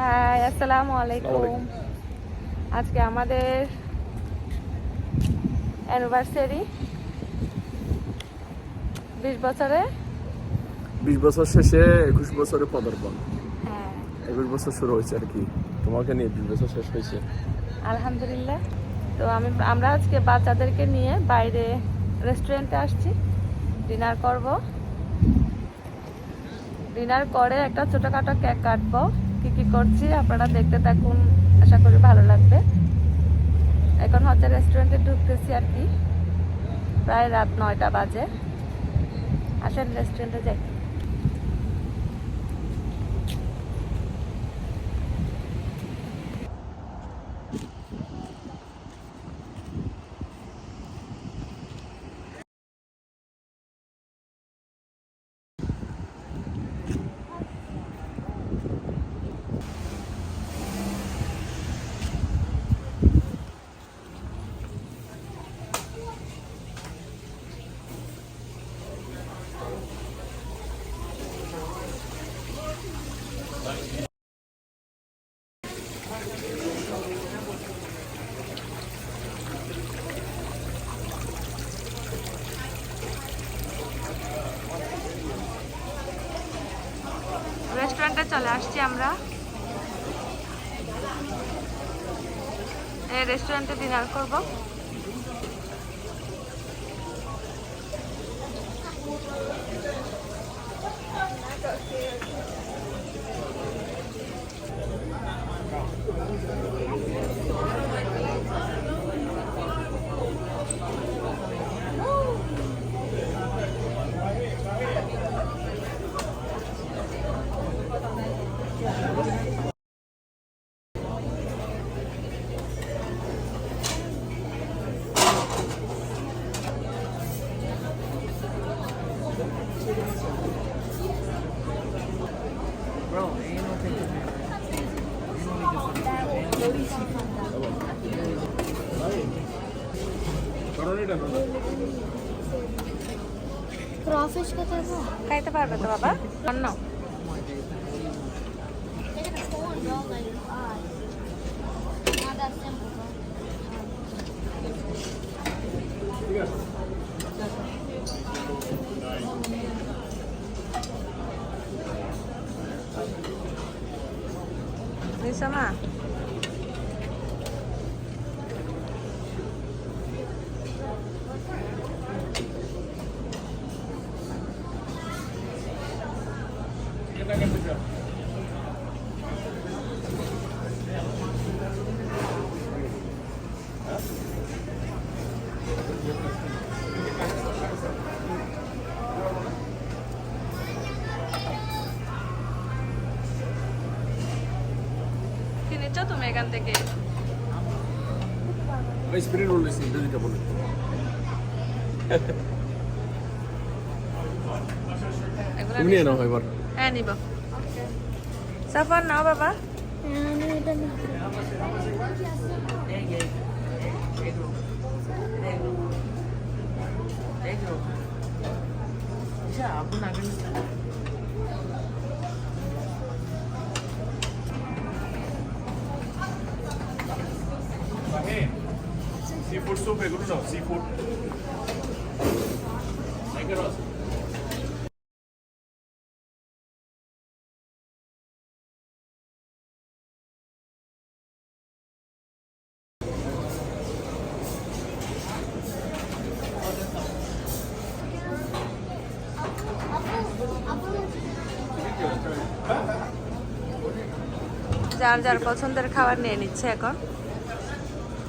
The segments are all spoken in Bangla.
হাই আসসালামু আলাইকুম আজকে আমাদের অ্যানিভার্সারি বিশ বছরে বিশ বছর শেষে একুশ বছরে পদার্পণ। হ্যাঁ। একুশ বছর শুরু হয়েছে আর কি। তোমাকে নিয়ে বিশ বছর শেষ হয়েছে। আলহামদুলিল্লাহ। তো আমি আমরা আজকে বাচ্চাদেরকে নিয়ে বাইরে রেস্টুরেন্টে আসছি। ডিনার করব। ডিনার করে একটা ছোটোখাটো কেক কাটবো। কি কি করছি আপনারা দেখতে থাকুন, আশা করি ভালো লাগবে। এখন হচ্ছে রেস্টুরেন্টে ঢুকতেছি আর কি। প্রায় রাত নয়টা বাজে। আসেন রেস্টুরেন্টে যাই। রেস্টুরেন্টে চলে আসছি আমরা। রেস্টুরেন্টে ডিনার করব। ক্রফিশ কোথায় গো খাইতে পারবে তো বাবা অন্য They're gonna fall and roll like eyes. Not that simple, bro. নিছো মা কি নিচ্ছ তুমি এখান থেকে। ওই স্প্রিং রোল দিচ্ছি দুইটা বলে। এগুলো তুমি নিয়ে নাও এবার। হ্যাঁ নিব। সাফার নাও বাবা। এগুলো নাও সি ফুড যার যার পছন্দের খাবার নিয়ে নিচ্ছে এখন বাবা বিরিয়ানি নাও নিশা সব পেয়েছ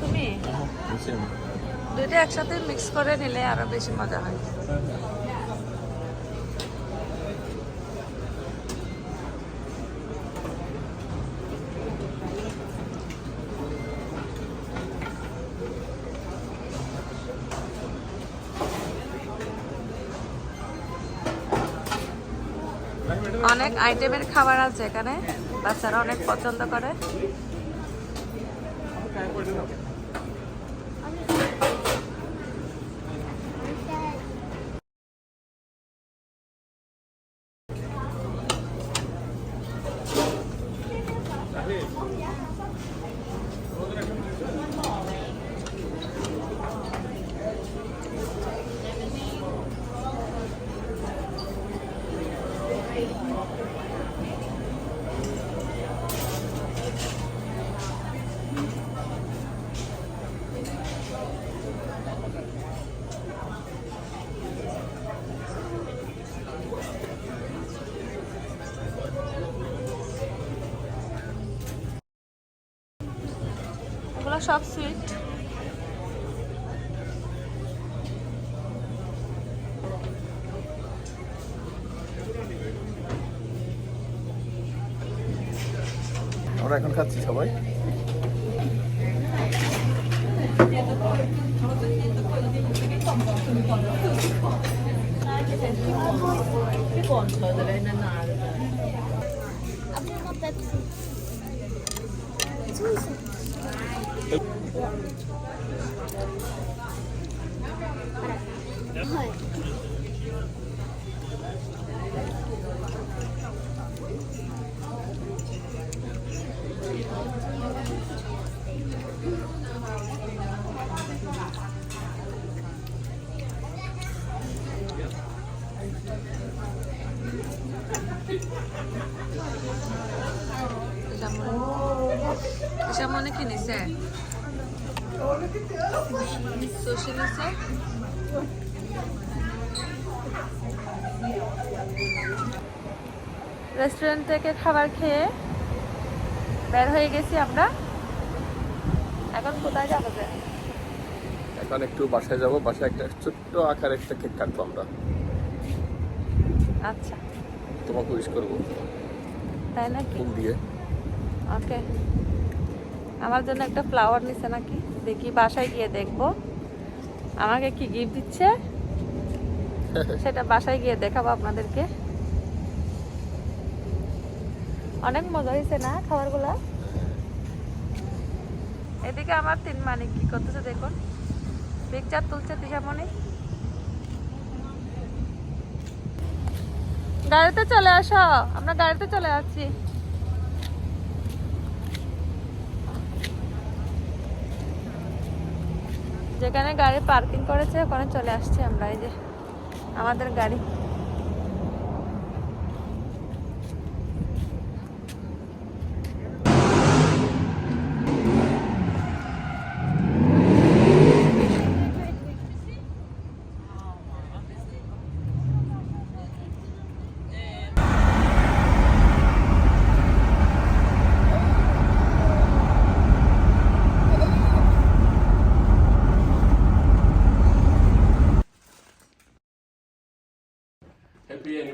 তুমি? দুইটা একসাথে মিক্স করে নিলে আরও বেশি মজা হয়। অনেক আইটেমের খাবার আছে এখানে। বাচ্চারা অনেক পছন্দ করে। এগুলো সব সুইট আমরা এখন খাচ্ছি সবাই Abbiamo Pepsi. Scusa. এসব মনে কি রেস্টুরেন্ট থেকে খাবার খেয়ে বের হয়ে গেছি আমরা। এখন কোথায় যাব? এখন একটু বাসায় যাব। বাসায় একটা ছোট্ট আকার একটা কেক কাটবো আমরা। আচ্ছা। তোমাকে উইশ করব। তাই নাকি? ফুল দিয়ে। ওকে আমার জন্য একটা ফ্লাওয়ার নিছে নাকি? দেখি বাসায় গিয়ে দেখব। আমাকে কি গিফট দিচ্ছে? সেটা বাসায় গিয়ে দেখাবো আপনাদেরকে। অনেক মজা হয়েছে না খাবারগুলো? এদিকে আমার তিন মানিক কি করতেছে দেখুন। পিকচার তুলছে দিশামণি গাড়িতে চলে আসো আমরা গাড়িতে চলে যাচ্ছি যেখানে গাড়ি পার্কিং করেছে ওখানে চলে আসছি আমরা এই যে আমাদের গাড়ি।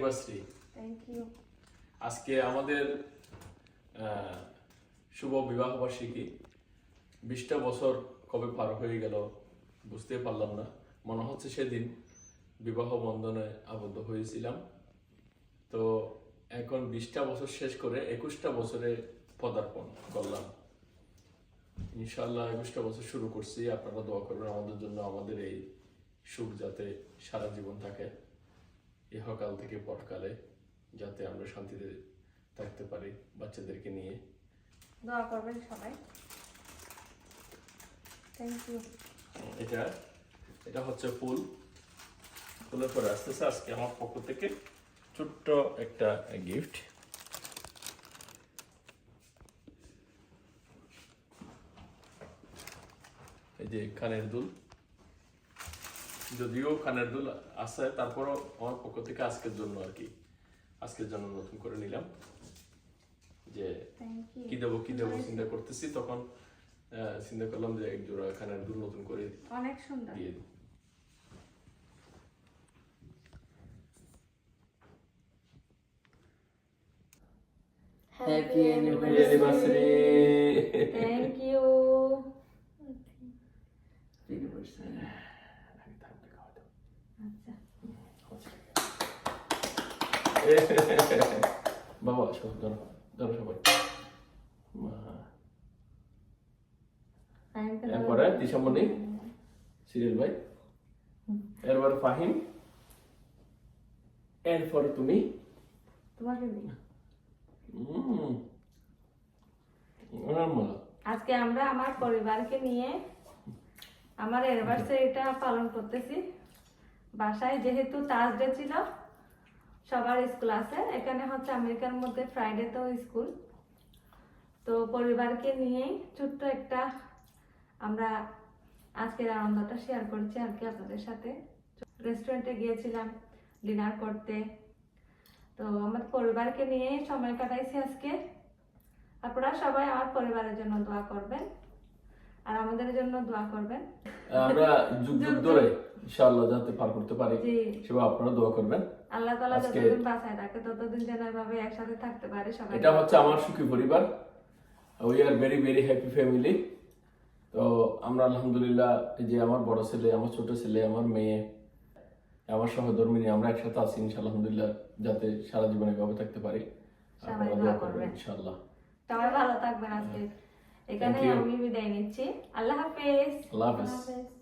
হ্যাপি থ্যাংক ইউ আজকে আমাদের শুভ বিবাহ বার্ষিকী। বিশটা বছর কবে পার হয়ে গেল বুঝতে পারলাম না। মনে হচ্ছে সেদিন বিবাহ বন্ধনে আবদ্ধ হয়েছিলাম। তো এখন বিশটা বছর শেষ করে একুশটা বছরে পদার্পণ করলাম। ইনশাল্লাহ একুশটা বছর শুরু করছি। আপনারা দোয়া করবেন আমাদের জন্য আমাদের এই সুখ যাতে সারা জীবন থাকে। ইহকাল থেকে পরকালে যাতে আমরা শান্তিতে থাকতে পারি বাচ্চাদেরকে নিয়ে। দোয়া করবেন সবাই। থ্যাংক ইউ এটা এটা হচ্ছে ফুল। ফুলের পরে আসতেছে আজকে আমার পক্ষ থেকে ছোট্ট একটা গিফট এই যে কানের দুল। যদিও কানের দুল আছে তারপরও আমার পক্ষ থেকে আজকের জন্য আর কি আজকের জন্য নতুন করে নিলাম যে কি দেবো কি দেবো চিন্তা করতেছি তখন চিন্তা করলাম যে এক জোড়া কানের দুল নতুন করে অনেক সুন্দর। দিয়ে দিই। Happy anniversary. থ্যাংক ইউ আচ্ছা বাবা সব ধরো ধরো সবাই। এরপরে দিশামণি সিরিয়াল ভাই এরপরে ফাহিম এরপরে তুমি তোমাকে দিই আজকে আমরা আমার পরিবারকে নিয়ে আমার অ্যানিভার্সারিটা পালন করতেছি। বাসায় যেহেতু থার্সডে ছিল সবার স্কুল আছে। এখানে হচ্ছে আমেরিকার মধ্যে ফ্রাইডেতেও স্কুল। তো পরিবারকে নিয়েই ছোট্ট একটা আমরা আজকের আনন্দটা শেয়ার করছি আর কি আপনাদের সাথে। রেস্টুরেন্টে গিয়েছিলাম ডিনার করতে। তো আমার পরিবারকে নিয়ে সময় কাটাইছি আজকে। আপনারা সবাই আমার পরিবারের জন্য দোয়া করবেন। আর আমাদের জন্য দোয়া করবেন। আমরা যুগ যুগ ধরে ইনশাআল্লাহ যাতে পার করতে পারি সেবা আপনারা দোয়া করবেন। আল্লাহ আজকে- যতদিন বাঁচায় রাখে ততদিন যেন এভাবে একসাথে থাকতে পারে সবাই। এটা হচ্ছে আমার সুখী পরিবার। We are very very happy family তো আমরা আলহামদুলিল্লাহ যে আমার বড় ছেলে আমার ছোট ছেলে আমার মেয়ে আমার সহধর্মিনী আমরা একসাথে আছি ইনশাআল্লাহ আলহামদুলিল্লাহ যাতে সারা জীবন এভাবে থাকতে পারি। আপনারা দোয়া দোয়া করবেন করবেন। ইনশাআল্লাহ। সবাই ভালো থাকবেন আজকে। এখানে আমি বিদায় নিচ্ছি। আল্লাহ হাফেজ। আল্লাহ হাফেজ।